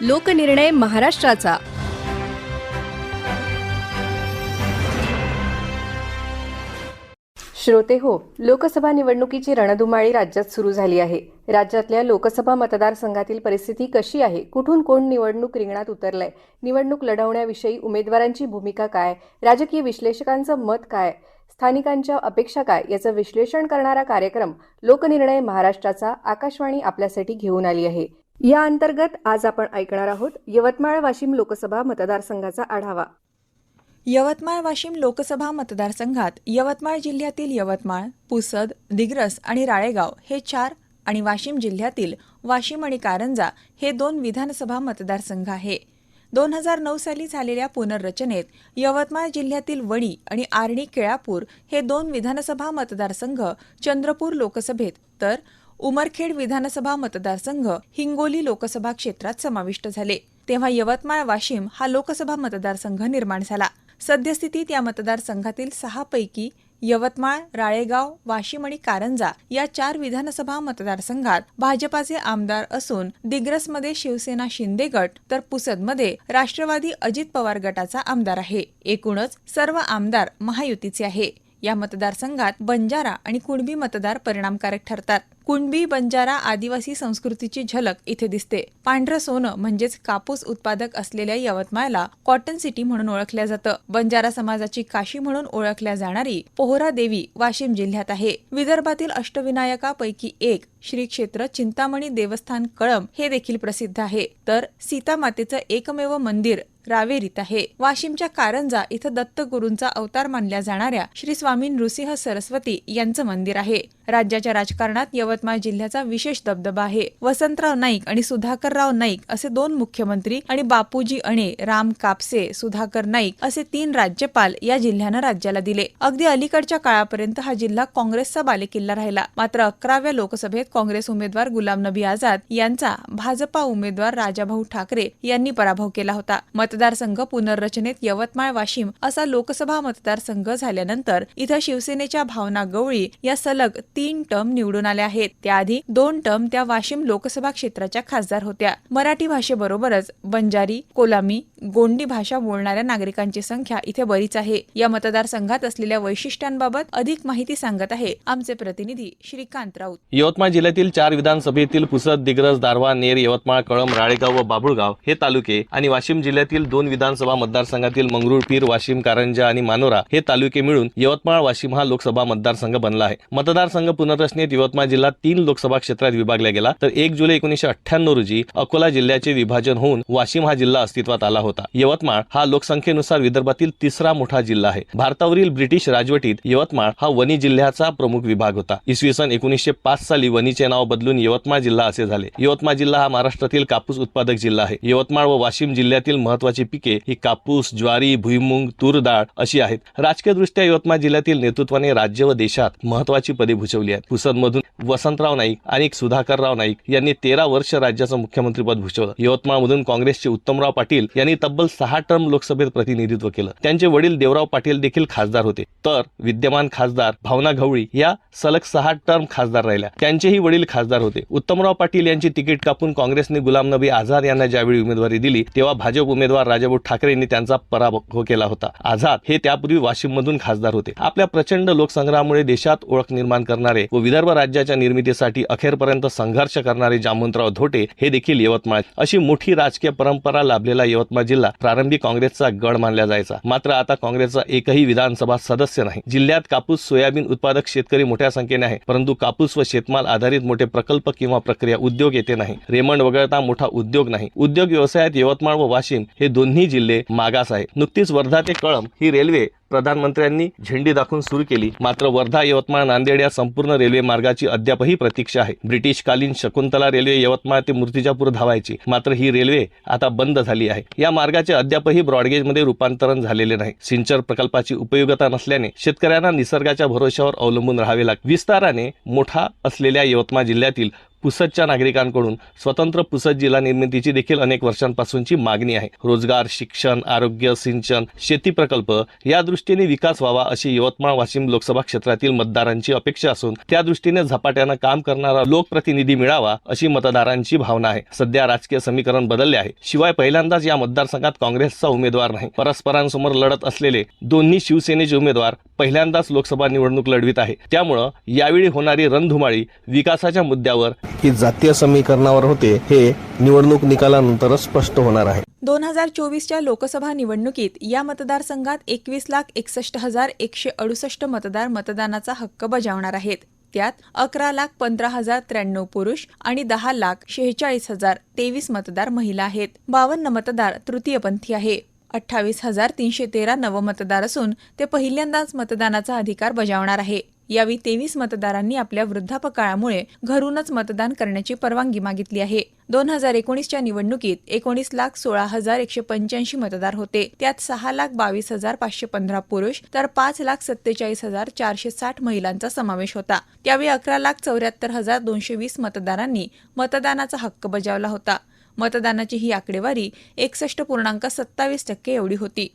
लोकनिर्णय महाराष्ट्राचा. श्रोते हो लोकसभा निवडणुकीची रणधुमाळी राज्यात सुरू झाली आहे. राज्यातल्या लोकसभा मतदारसंघातील परिस्थिती कशी आहे? कुठून कोण निवडणूक रिंगणात उतरलंय? निवडणूक लढवण्याविषयी उमेदवारांची भूमिका काय? राजकीय विश्लेषकांचं मत काय? स्थानिकांच्या अपेक्षा काय? याचं विश्लेषण करणारा कार्यक्रम लोकनिर्णय महाराष्ट्राचा आकाशवाणी आपल्यासाठी घेऊन आली आहे. या अंतर्गत आज आपण ऐकणार आहोत यवतमाळ वाशिम लोकसभा मतदारसंघाचा आढावा. यवतमाळ वाशिम लोकसभा मतदारसंघात यवतमाळ जिल्ह्यातील यवतमाळ पुसद दिग्रस आणि राळेगाव हे चार आणि वाशिम जिल्ह्यातील वाशिम आणि कारंजा हे दोन विधानसभा मतदारसंघ आहे. दोन हजार नऊ साली झालेल्या पुनर्रचनेत यवतमाळ जिल्ह्यातील वणी आणि आर्णी केळापूर हे दोन विधानसभा मतदारसंघ चंद्रपूर लोकसभेत तर उमरखेड विधानसभा मतदारसंघ हिंगोली लोकसभा क्षेत्रात समाविष्ट झाले. तेव्हा यवतमाळ वाशिम हा लोकसभा मतदारसंघ निर्माण झाला. सद्यस्थितीत या मतदारसंघातील सहा पैकी यवतमाळ राळेगाव वाशिम आणि कारंजा या चार विधानसभा मतदारसंघात भाजपाचे आमदार असून दिग्रसमध्ये शिवसेना शिंदे गट तर पुसदमध्ये राष्ट्रवादी अजित पवार गटाचा आमदार आहे. एकूणच सर्व आमदार महायुतीचे आहे. या मतदारसंघात बंजारा आणि कुणबी मतदार परिणामकारक ठरतात. कुणबी बंजारा आदिवासी संस्कृतीची झलक इथे दिसते. पांढरं सोनं म्हणजेच कापूस उत्पादक असलेल्या यवतमाळला कॉटन सिटी म्हणून ओळखल्या जातं. बंजारा समाजाची काशी म्हणून ओळखल्या जाणारी पोहरा देवी वाशिम जिल्ह्यात आहे. विदर्भातील अष्टविनायकापैकी एक श्री क्षेत्र चिंतामणी देवस्थान कळम हे देखील प्रसिद्ध आहे. तर सीतामातेचं एकमेव मंदिर रावेरीत आहे. वाशिमच्या कारंजा इथं दत्तगुरूंचा अवतार मानल्या जाणाऱ्या श्री स्वामी नृसिंह सरस्वती यांचं मंदिर आहे. राज्याच्या राजकारणात यवतमाळ जिल्ह्याचा विशेष दबदबा आहे. वसंतराव नाईक आणि सुधाकरराव नाईक असे दोन मुख्यमंत्री आणि बापूजी अणे राम कापसे सुधाकर नाईक असे तीन राज्यपाल या जिल्ह्यानं राज्याला दिले. अगदी अलीकडच्या काळापर्यंत हा जिल्हा काँग्रेसचा बालेकिल्ला राहिला. मात्र अकराव्या लोकसभेत काँग्रेस उमेदवार गुलाम नबी आझाद यांचा भाजपा उमेदवार राजाभाऊ ठाकरे यांनी पराभव केला होता. मत मतदारसंघ पुनर्रचनेत यवतमाळ वाशिम असा लोकसभा मतदारसंघ झाल्यानंतर इथं शिवसेनेच्या भावना गवळी या सलग तीन टर्म निवडून आल्या आहेत. त्याआधी दोन टर्म त्या वाशिम लोकसभा क्षेत्राच्या खासदार होत्या. मराठी भाषेबरोबरच बंजारी कोलामी गोंडी भाषा बोलणाऱ्या नागरिकांची संख्या इथे बरीच आहे. या मतदारसंघात असलेल्या वैशिष्ट्यांबाबत अधिक माहिती सांगत आहे आमचे प्रतिनिधी श्रीकांत राऊत. यवतमाळ जिल्ह्यातील चार विधानसभेतील पुसद दिग्रस दारवा नेर यवतमाळ कळम राळेगाव व बाबुळगाव हे तालुके आणि वाशिम जिल्ह्यातील दोन विधानसभा मतदारसंघातील मंगरुळपीर वाशिम कारंजा आणि मानोरा हे तालुके मिळून यवतमाळ वाशिम हा लोकसभा मतदारसंघ बनला आहे. मतदारसंघ पुनर्रचनेत यवतमाळ जिल्हा तीन लोकसभा क्षेत्रात विभागला गेला तर एक जुलै एकोणीशे अठ्ठ्याण्णव रोजी अकोला जिल्ह्याचे विभाजन होऊन वाशिम हा जिल्हा अस्तित्वात आला होता. यवतमाळ हा लोकसंख्येनुसार विदर्भातील तिसरा मोठा जिल्हा आहे. भारतावरील ब्रिटिश राजवटीत यवतमाळ हा वणी जिल्ह्याचा प्रमुख विभाग होता. इसवी सन एकोणीसशे पाच साली वणीचे नाव बदलून यवतमाळ जिल्हा असे झाले. यवतमाळ जिल्हा हा महाराष्ट्रातील कापूस उत्पादक जिल्हा आहे. यवतमाळ व वाशिम जिल्ह्यातील महत्वाची पिके ही कापूस ज्वारी भुईमुंग तूर डाळ अशी आहेत. राजकीय दृष्ट्या यवतमाळ जिल्ह्यातील नेतृत्वाने राज्य व देशात महत्वाची पदे भूषवली आहेत. पुसदमधून वसंतराव नाईक आणि सुधाकरराव नाईक यांनी तेरा वर्ष राज्याचं मुख्यमंत्रीपद भूषवलं. यवतमाळमधून काँग्रेसचे उत्तमराव पाटील यांनी तब्बल सहा टर्म लोकसभेत प्रतिनिधित्व केलं. त्यांचे वडील देवराव पाटील देखील खासदार होते. तर विद्यमान खासदार भावना गवळी या सलग सहा टर्म खासदार राहिल्या. त्यांचेही वडील खासदार होते. उत्तमराव पाटील यांची तिकीट कापून काँग्रेसने गुलाम नबी आझाद यांना ज्यावेळी उमेदवारी दिली तेव्हा भाजप उमेदवार उमेदवार राजाभाऊ ठाकरे यांनी त्यांचा पराभव केला होता. आझाद हे त्यापूर्वी वाशिम मधून खासदार होते. आपल्या प्रचंड लोकसंग्रहामुळे देशात ओळख निर्माण करणारे व विदर्भ राज्याच्या निर्मितीसाठी अखेरपर्यंत संघर्ष करणारे जामवंतराव धोटे हे देखील यवतमाळ अशी मोठी राजकीय परंपरा लाभलेला यवतमाळ जिल्हा प्रारंभी काँग्रेसचा गड मानला जायचा. मात्र आता काँग्रेसचा एकही विधानसभा सदस्य नाही. जिल्ह्यात कापूस सोयाबीन उत्पादक शेतकरी मोठ्या संख्येने आहे परंतु कापूस व शेतमाल आधारित मोठे प्रकल्प किंवा प्रक्रिया उद्योग येथे नाही. रेमंड वगळता मोठा उद्योग नाही. उद्योग व्यवसायात यवतमाळ व वाशिम हे दोन्ही जिल्हे मागास आहे नुकतीच वर्धा ते कळम ही रेल्वे प्रधानमंत्र्यांनी झेंडी दाखवून सुरू केली. मात्र वर्धा यवतमाळ नांदेड या संपूर्ण रेल्वे मार्गाची अद्यापही प्रतीक्षा आहे. ब्रिटिशकालीन शकुंतला रेल्वे यवतमाळ ते मूर्तिजापूर धावायची. मात्र ही रेल्वे आता बंद झाली आहे. या मार्गाचे अद्यापही ब्रॉडगेजमध्ये रूपांतरण झालेले नाही. सिंचर प्रकल्पाची उपयोगिता नसल्याने शेतकऱ्यांना निसर्गाच्या भरोश्यावर अवलंबून राहावे लागते विस्ताराने मोठा असलेल्या यवतमाळ जिल्ह्यातील पुसदच्या नागरिकांकडून स्वतंत्र पुसद जिल्हा निर्मितीची देखील अनेक वर्षांपासूनची मागणी आहे. रोजगार शिक्षण आरोग्य सिंचन शेती प्रकल्प या दृष्टीने विकास व्हावा अशी यवतमाळ वाशिम लोकसभा क्षेत्रातील मतदारांची अपेक्षा असून त्या दृष्टीने झपाट्यानं काम करणारा लोकप्रतिनिधी मिळावा अशी मतदारांची भावना आहे. सध्या राजकीय समीकरण बदलले आहे. शिवाय पहिल्यांदाच या मतदारसंघात काँग्रेसचा उमेदवार नाही. परस्परांसमोर लढत असलेले दोन्ही शिवसेनेचे उमेदवार पहिल्यांदाच लोकसभा निवडणूक लढवित आहे. त्यामुळं यावेळी होणारी रणधुमाळी विकासाच्या मुद्द्यावर ही जातीय समीकरणावर होते हे निवडणूक निकालानंतरच स्पष्ट होणार आहे. दोन हजार चोवीसच्या लोकसभा निवडणुकीत या मतदारसंघात एकवीस लाख एकसष्ट हजार एकशे अडुसष्ट मतदार मतदानाचा हक्क बजावणार आहेत. त्यात अकरा लाख पंधरा हजार त्र्याण्णव पुरुष आणि दहा लाख शेहेचाळीस हजार तेवीस मतदार महिला आहेत. बावन्न मतदार तृतीयपंथी आहे. अठ्ठावीस हजार तीनशे तेरा नवमतदार असून ते पहिल्यांदाच मतदानाचा अधिकार बजावणार आहे. यावेळी तेवीस मतदारांनी आपल्या वृद्धापकाळामुळे घरूनच मतदान करण्याची परवानगी मागितली आहे. दोन हजार एकोणीसच्या निवडणुकीत एकोणीस लाख सोळा हजार एकशे पंच्याऐंशी मतदार होते. त्यात सहा लाख बावीस हजार पाचशे पंधरा पुरुष तर पाच लाख सत्तेचाळीस हजार चारशे साठ महिलांचा समावेश होता. त्यावेळी अकरा लाख चौऱ्याहत्तर हजार दोनशे वीस मतदारांनी मतदानाचा हक्क बजावला होता. मतदानाची ही आकडेवारी एकसष्ट पूर्णांक सत्तावीस टक्के एवढी होती.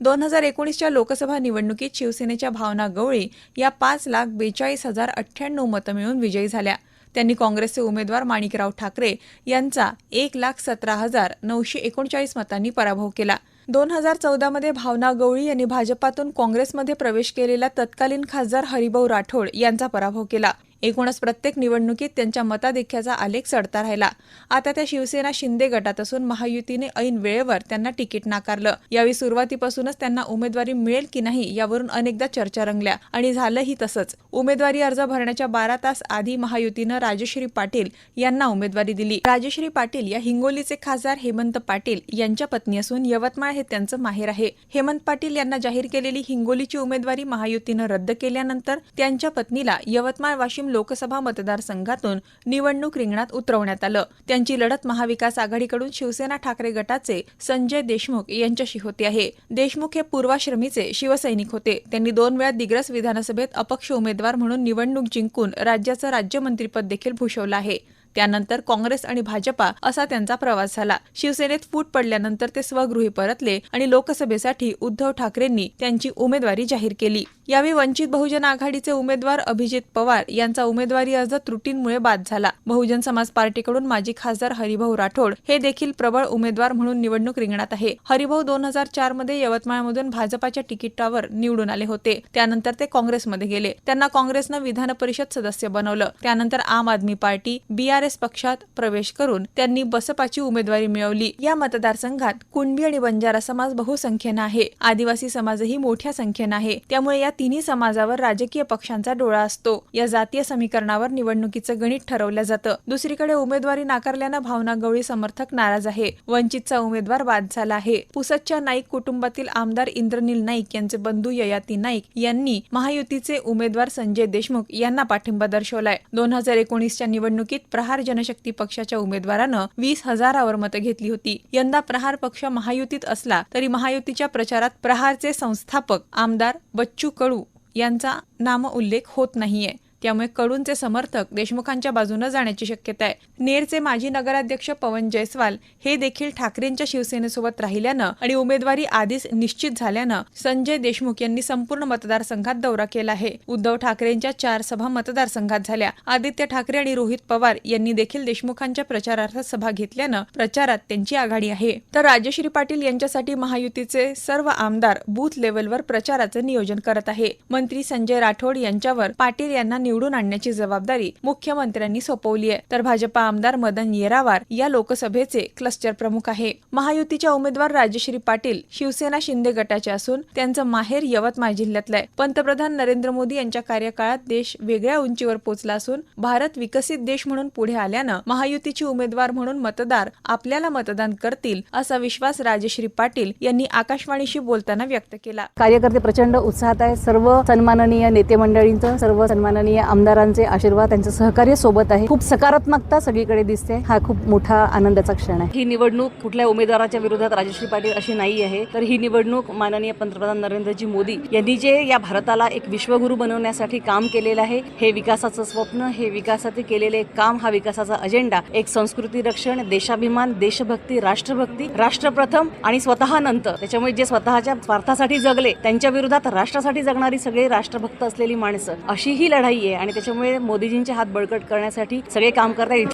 दोन हजार एकोणीसच्या लोकसभा निवडणुकीत शिवसेनेच्या भावना गवळी या पाच लाख बेचाळीस हजार अठ्ठ्याण्णव मतं मिळून विजयी झाल्या. त्यांनी काँग्रेसचे उमेदवार माणिकराव ठाकरे यांचा एक लाख सतरा हजार नऊशे एकोणचाळीस मतांनी पराभव केला. दोन हजार चौदामध्ये भावना गवळी यांनी भाजपातून काँग्रेसमध्ये प्रवेश केलेला तत्कालीन खासदार हरिभाऊ राठोड यांचा पराभव केला. एकूणच प्रत्येक निवडणुकीत त्यांच्या मताधिक्याचा आलेख चढता राहिला. आता त्या शिवसेना शिंदे गटात असून महायुतीने ऐन वेळेवर त्यांना तिकीट नाकारलं. यावेळी सुरुवातीपासूनच त्यांना उमेदवारी मिळेल की नाही यावरून अनेकदा चर्चा रंगल्या. आणि झालंही तसंच. उमेदवारी अर्ज भरण्याच्या बारा तास आधी महायुतीनं राजश्री पाटील यांना उमेदवारी दिली. राजश्री पाटील या हिंगोलीचे खासदार हेमंत पाटील यांच्या पत्नी असून यवतमाळ हे त्यांचं माहेर आहे. हेमंत पाटील यांना जाहीर केलेली हिंगोलीची उमेदवारी महायुतीनं रद्द केल्यानंतर त्यांच्या पत्नीला यवतमाळ वाशिम लोकसभा मतदारसंघातून निवडणूक रिंगणात उतरवण्यात आलं. त्यांची लढत महाविकास आघाडीकडून शिवसेना ठाकरे गटाचे संजय देशमुख यांच्याशी होते आहे. देशमुख हे पूर्वाश्रमीचे शिवसैनिक होते. त्यांनी दोन वेळा दिग्रस विधानसभेत अपक्ष उमेदवार म्हणून निवडणूक जिंकून राज्याचं राज्यमंत्रीपद देखील भूषवलं आहे. त्यानंतर काँग्रेस आणि भाजपा असा त्यांचा प्रवास झाला. शिवसेनेत फूट पडल्यानंतर ते स्वगृही परतले आणि लोकसभेसाठी उद्धव ठाकरेंनी त्यांची उमेदवारी जाहीर केली. यावेळी वंचित बहुजन आघाडीचे उमेदवार अभिजित पवार यांचा उमेदवारी अर्ज त्रुटींमुळे बाद झाला. बहुजन समाज पार्टीकडून माजी खासदार हरिभाऊ राठोड हे देखील प्रबळ उमेदवार म्हणून निवडणूक रिंगणात आहे. हरिभाऊ दोन हजार चारमध्ये यवतमाळमधून भाजपाच्या तिकिटावर निवडून आले होते. त्यानंतर ते काँग्रेसमध्ये गेले. त्यांना काँग्रेसनं विधान परिषद सदस्य बनवलं. त्यानंतर आम आदमी पार्टी बीआरएस पक्षात प्रवेश करून त्यांनी बसपाची उमेदवारी मिळवली. या मतदारसंघात कुणबी आणि बंजारा समाज बहुसंख्येनं आहे. आदिवासी समाजही मोठ्या संख्येनं आहे. त्यामुळे या तिन्ही समाजावर राजकीय पक्षांचा डोळा असतो. या जातीय समीकरणावर निवडणुकीचं गणित ठरवलं जातं. दुसरीकडे उमेदवारी नाकारल्यानं भावना गवळी समर्थक नाराज आहे. वंचितचा उमेदवार बाद झाला आहे. पुसदच्या नाईक कुटुंबातील आमदार इंद्रनील नाईक यांचे बंधू ययाती नाईक यांनी महायुतीचे उमेदवार संजय देशमुख यांना पाठिंबा दर्शवलाय. दोन हजार एकोणीसच्या निवडणुकीत प्रहार जनशक्ती पक्षाच्या उमेदवारानं वीस हजारावर मतं घेतली होती. यंदा प्रहार पक्ष महायुतीत असला तरी महायुतीच्या प्रचारात प्रहारचे संस्थापक आमदार बच्चू कडू यांचा नाम उल्लेख होत नाहीये. त्यामुळे कडूंचे समर्थक देशमुखांच्या बाजूने जाण्याची शक्यता आहे. नेरचे माजी नगराध्यक्ष पवन जयस्वाल हे देखील ठाकरेंच्या शिवसेनेसोबत राहिल्यानं आणि उमेदवारी आधीच निश्चित झाल्यानं संजय देशमुख यांनी संपूर्ण मतदारसंघात दौरा केला आहे. उद्धव ठाकरेंच्या चार सभा मतदारसंघात झाल्या. आदित्य ठाकरे आणि रोहित पवार यांनी देखील देशमुखांच्या प्रचारार्थ सभा घेतल्यानं प्रचारात त्यांची आघाडी आहे. तर राजश्री पाटील यांच्यासाठी महायुतीचे सर्व आमदार बूथ लेवलवर प्रचाराचं नियोजन करत आहे. मंत्री संजय राठोड यांच्यावर पाटील यांना निवडून आणण्याची जबाबदारी मुख्यमंत्र्यांनी सोपवली आहे. तर भाजपा आमदार मदन येरावार या लोकसभेचे क्लस्टर प्रमुख आहे. महायुतीच्या उमेदवार राजश्री पाटील शिवसेना शिंदे गटाचे असून त्यांचं माहेर यवतमाळ जिल्ह्यातलं आहे. पंतप्रधान नरेंद्र मोदी यांच्या कार्यकाळात देश वेगळ्या उंचीवर पोहोचला असून भारत विकसित देश म्हणून पुढे आल्यानं महायुतीचे उमेदवार म्हणून मतदार आपल्याला मतदान करतील असा विश्वास राजश्री पाटील यांनी आकाशवाणीशी बोलताना व्यक्त केला. कार्यकर्ते प्रचंड उत्साहात आहे सर्व सन्माननीय नेते मंडळींचं सर्व सन्माननीय माननीय आमदारांचे आशीर्वाद त्यांचं सहकार्य सोबत आहे. खूप सकारात्मकता सगळीकडे दिसते. हा खूप मोठा आनंदाचा क्षण आहे. ही निवडणूक कुठल्या उमेदवाराच्या विरोधात राजश्री पाटील अशी नाही आहे. तर ही निवडणूक माननीय पंतप्रधान नरेंद्रजी मोदी यांनी जे या भारताला एक विश्वगुरु बनवण्यासाठी काम केलेलं आहे हे विकासाचं स्वप्न हे विकासातील केलेले काम हा विकासाचा अजेंडा एक संस्कृती रक्षण देशाभिमान देशभक्ती राष्ट्रभक्ती राष्ट्रप्रथम आणि स्वतः नंतर. त्याच्यामुळे जे स्वतःच्या स्वार्थासाठी जगले त्यांच्या विरोधात राष्ट्रासाठी जगणारी सगळी राष्ट्रभक्त असलेली माणसं अशी ही लढाई आहे आणि त्याच्यामुळे मोदीजींचे हात बळकट करण्यासाठी सगळे काम करतात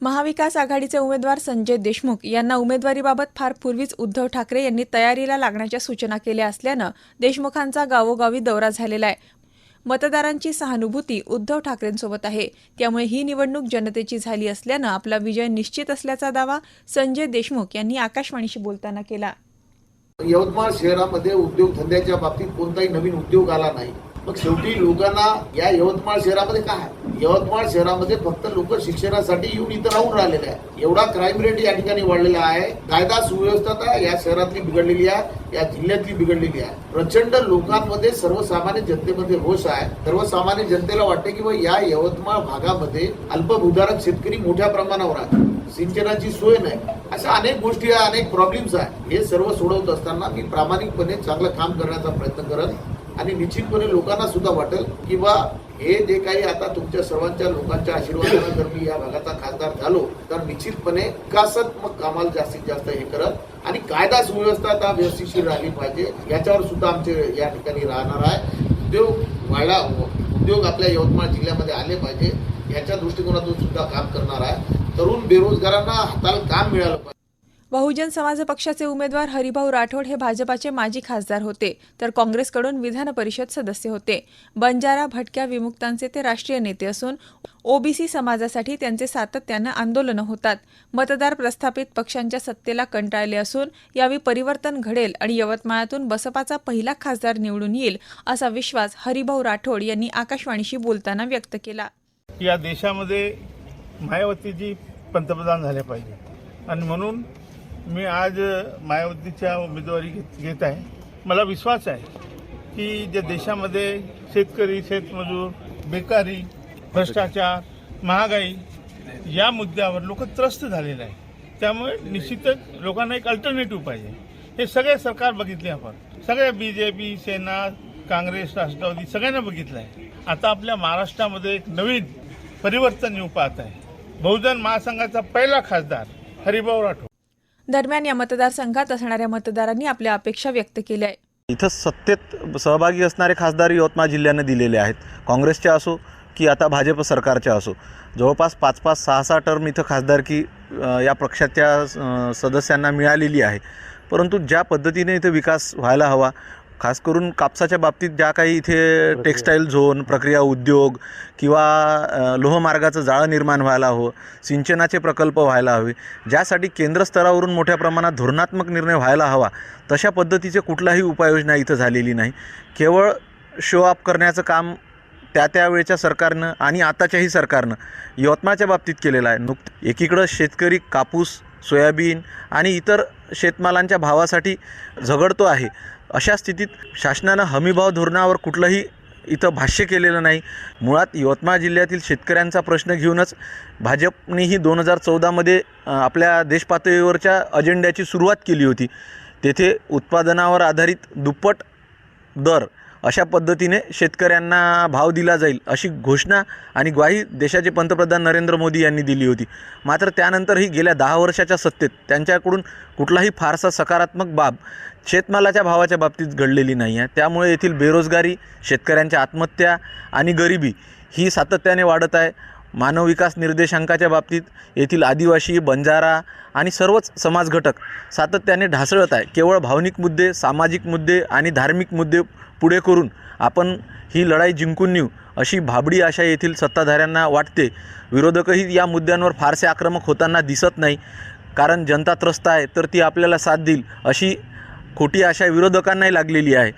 महाविकास आघाडीचे उमेदवार संजय देशमुख यांना उमेदवारीबाबत फार पूर्वीच उद्धव ठाकरे यांनी तयारीला लागण्याच्या सूचना केल्या असल्यानं देशमुखांचा गावोगावी दौरा झालेला आहे. मतदारांची सहानुभूती उद्धव ठाकरेंसोबत आहे. त्यामुळे ही निवडणूक जनतेची झाली असल्यानं आपला विजय निश्चित असल्याचा दावा संजय देशमुख यांनी आकाशवाणीशी बोलताना केला. यवतमाळ शहरामध्ये उद्योगधंद्याच्या बाबतीत कोणताही नवीन उद्योग आला नाही. मग शेवटी लोकांना या यवतमाळ शहरामध्ये काय यवतमाळ शहरामध्ये फक्त लोक शिक्षणासाठी येऊन इथं राहून राहिलेले आहे एवढा क्राईम रेट या ठिकाणी वाढलेला आहे. कायदा सुव्यवस्था या शहरातली बिघडलेली आहे या जिल्ह्यातली बिघडलेली आहे. प्रचंड लोकांमध्ये सर्वसामान्य जनतेमध्ये रोष आहे. सर्वसामान्य जनतेला वाटते की बा या यवतमाळ भागामध्ये अल्पभूधारक शेतकरी मोठ्या प्रमाणावर आहे सिंचनाची सोय नाही. अशा अनेक गोष्टी आहे अनेक प्रॉब्लेम्स आहे. हे सर्व सोडवत असताना मी प्रामाणिकपणे चांगलं काम करण्याचा प्रयत्न करत आणि निश्चितपणे लोकांना सुद्धा वाटेल किंवा हे जे काही आता तुमच्या सर्वांच्या लोकांच्या आशीर्वादानं जर मी या भागाचा खासदार झालो तर निश्चितपणे विकासात्मक कामाला जास्तीत जास्त हे करत आणि कायदा सुव्यवस्था आता व्यवस्थितशीर राहिली पाहिजे याच्यावर सुद्धा आमचे या ठिकाणी राहणार आहे. उद्योग वाढला उद्योग आपल्या यवतमाळ जिल्ह्यामध्ये आले पाहिजे याच्या दृष्टिकोनातून सुद्धा काम करणार आहे. तरुण बेरोजगारांना हाताला काम मिळालं पाहिजे. बहुजन समाज पक्षाचे उमेदवार हरिभाऊ राठोड हे भाजपाचे माजी खासदार होते तर काँग्रेसकडून विधान परिषद सदस्य होते. बंजारा भटक्या विमुक्तांचे ते राष्ट्रीय नेते असून ओबीसी समाजासाठी त्यांचे सातत्यानं आंदोलनं होतात. मतदार प्रस्थापित पक्षांच्या सत्तेला कंटाळले असून यावेळी परिवर्तन घडेल आणि यवतमाळातून बसपाचा पहिला खासदार निवडून येईल असा विश्वास हरिभाऊ राठोड यांनी आकाशवाणीशी बोलताना व्यक्त केला. या देशामध्ये मायावतीजी पंतप्रधान झाल्या पाहिजे. आणि म्हणून मी आज मायावतीच्या उमेदवारी घेत घेत आहे. मला विश्वास आहे की ज्या देशामध्ये शेतकरी शेतमजूर बेकारी भ्रष्टाचार महागाई या मुद्द्यावर लोक त्रस्त झालेले आहे त्यामुळे निश्चितच लोकांना एक अल्टरनेटिव्ह पाहिजे. हे सगळे सरकार बघितले आपण. सगळे बी जे पी सेना काँग्रेस राष्ट्रवादी सगळ्यांना बघितलं आहे. आता आपल्या महाराष्ट्रामध्ये एक नवीन परिवर्तन येऊ पाहत आहे. बहुजन महासंघाचा पहिला खासदार हरिभाऊ राठोड. दरम्यान या मतदारसंघात असणाऱ्या मतदारांनी आपल्या अपेक्षा व्यक्त केल्या आहे इथं सत्तेत सहभागी असणारे खासदार यवतमाळ जिल्ह्यानं दिलेले आहेत. काँग्रेसचे असो की आता भाजप सरकारच्या असो. जवळपास पाच पाच सहा सहा टर्म इथं खासदारकी या पक्षाच्या सदस्यांना मिळालेली आहे. परंतु ज्या पद्धतीने इथं विकास व्हायला हवा खास करून कापसाच्या बाबतीत ज्या काही इथे टेक्स्टाईल झोन प्रक्रिया उद्योग किंवा लोहमार्गाचं जाळं निर्माण व्हायला हवं सिंचनाचे प्रकल्प व्हायला हवे ज्यासाठी केंद्र स्तरावरून मोठ्या प्रमाणात धोरणात्मक निर्णय व्हायला हवा तशा पद्धतीचे कुठलाही उपाययोजना इथं झालेली नाही. केवळ शो अप करण्याचं काम त्या त्यावेळेच्या सरकारनं आणि आताच्याही सरकारनं यवतमाळच्या बाबतीत केलेलं आहे. नुक एकीकडं शेतकरी कापूस सोयाबीन आणि इतर शेतमालांच्या भावासाठी झगडतो आहे. अशा स्थितीत शासनानं हमीभाव धोरणावर कुठलंही इथं भाष्य केलेलं नाही. मुळात यवतमाळ जिल्ह्यातील शेतकऱ्यांचा प्रश्न घेऊनच भाजपनेही दोन हजार चौदामध्ये आपल्या देशपातळीवरच्या अजेंड्याची सुरुवात केली होती. तेथे उत्पादनावर आधारित दुप्पट दर अशा पद्धतीने शेतकऱ्यांना भाव दिला जाईल अशी घोषणा आणि ग्वाही देशाचे पंतप्रधान नरेंद्र मोदी यांनी दिली होती. मात्र त्यानंतरही गेल्या दहा वर्षाच्या सत्तेत त्यांच्याकडून कुठलाही फारसा सकारात्मक बाब शेतमालाच्या भावाच्या बाबतीत घडलेली नाही आहे. त्यामुळे येथील बेरोजगारी शेतकऱ्यांच्या आत्महत्या आणि गरिबी ही सातत्याने वाढत आहे. मानव विकास निर्देशांकाच्या बाबतीत येथील आदिवासी बंजारा आणि सर्वच समाज घटक सातत्याने ढासळत आहे. केवळ भावनिक मुद्दे सामाजिक मुद्दे आणि धार्मिक मुद्दे पुढे करून आपण ही लढाई जिंकून नेऊ अशी भाबडी आशा येथील सत्ताधाऱ्यांना वाटते. विरोधकही या मुद्द्यांवर फारसे आक्रमक होताना दिसत नाही. कारण जनता त्रस्त आहे तर ती आपल्याला साथ देईल अशी खोटी आशा विरोधकांनाही लागलेली आहे.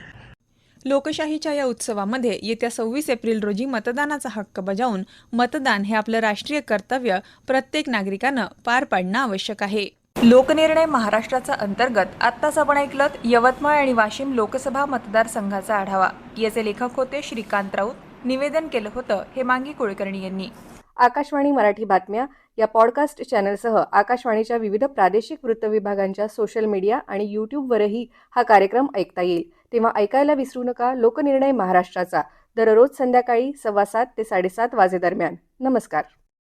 लोकशाहीच्या या उत्सवामध्ये येत्या सव्वीस एप्रिल रोजी मतदानाचा हक्क बजावून मतदान हे आपलं राष्ट्रीय कर्तव्य. प्रत्येक नागरिकानं पार पाडणं आवश्यक आहे. लोकनिर्णय महाराष्ट्राचा अंतर्गत आत्ताच आपण ऐकलं यवतमाळ आणि वाशिम लोकसभा मतदारसंघाचा आढावा. याचे लेखक होते श्रीकांत राऊत. निवेदन केलं होतं हेमांगी कुलकर्णी यांनी. आकाशवाणी मराठी बातम्या या पॉडकास्ट चॅनलसह आकाशवाणीच्या विविध प्रादेशिक वृत्तविभागांच्या सोशल मीडिया आणि यूट्यूबवरही हा कार्यक्रम ऐकता येईल. तेव्हा ऐकायला विसरू नका लोकनिर्णय महाराष्ट्राचा. दररोज संध्याकाळी सव्वा सात ते साडेसात वाजेदरम्यान. नमस्कार.